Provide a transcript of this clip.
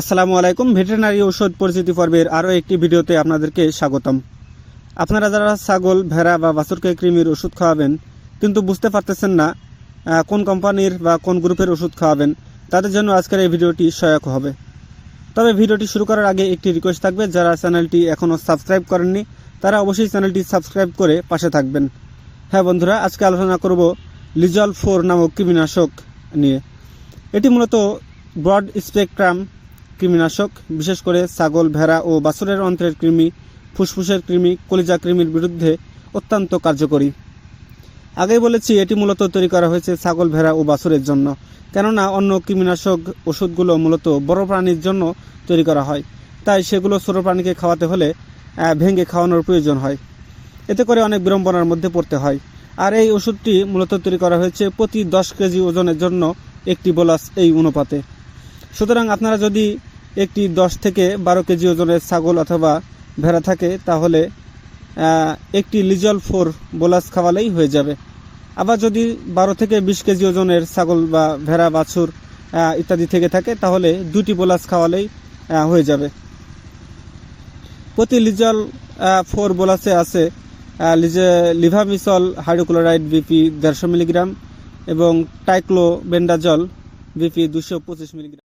আসসালামু আলাইকুম। ভেটেরিনারি ঔষধ পরিচিতি পর্বের আরও একটি ভিডিওতে আপনাদেরকে স্বাগতম। আপনারা যারা ছাগল, ভেড়া বা বাছুরকে কৃমির ওষুধ খাওয়াবেন, কিন্তু বুঝতে পারতেছেন না কোন কোম্পানির বা কোন গ্রুপের ওষুধ খাওয়াবেন, তাদের জন্য আজকের এই ভিডিওটি সহায়ক হবে। তবে ভিডিওটি শুরু করার আগে একটি রিকোয়েস্ট থাকবে, যারা চ্যানেলটি এখনও সাবস্ক্রাইব করেননি, তারা অবশ্যই চ্যানেলটি সাবস্ক্রাইব করে পাশে থাকবেন। হ্যাঁ বন্ধুরা, আজকে আলোচনা করব লিজল ফোর নামক কৃমিনাশক নিয়ে। এটি মূলত ব্রড স্পেকট্রাম কৃমিনাশক, বিশেষ করে ছাগল, ভেড়া ও বাছুরের অন্ত্রের কৃমি, ফুসফুসের কৃমি, কলিজা কৃমির বিরুদ্ধে অত্যন্ত কার্যকরী। আগেই বলেছি, এটি মূলত তৈরি করা হয়েছে ছাগল, ভেড়া ও বাছুরের জন্য। কেননা, অন্য কৃমিনাশক ওষুধগুলো মূলত বড় প্রাণীর জন্য তৈরি করা হয়। তাই সেগুলো ছোট প্রাণীকে খাওয়াতে হলে ভেঙে খাওয়ানোর প্রয়োজন হয়। এতে করে অনেক বিড়ম্বনার মধ্যে পড়তে হয়। আর এই ওষুধটি মূলত তৈরি করা হয়েছে প্রতি দশ কেজি ওজনের জন্য একটি বোলাস এই অনুপাতে। সুতরাং আপনারা যদি একটি দশ থেকে বারো কেজি ওজনের ছাগল অথবা ভেড়া থাকে, তাহলে একটি লিজল ফোর বোলাস খাওয়ালেই হয়ে যাবে। আবার যদি বারো থেকে বিশ কেজি ওজনের ছাগল বা ভেড়া, বাছুর ইত্যাদি থেকে থাকে, তাহলে দুটি বোলাস খাওয়ালেই হয়ে যাবে। প্রতি লিজল ফোর বোলাসে আছে লিভামিসল, হাইড্রোক্লোরাইড বিপি দেড়শো মিলিগ্রাম এবং টাইক্লোবেন্ডাজল বিপি দুশো পঁচিশ মিলিগ্রাম।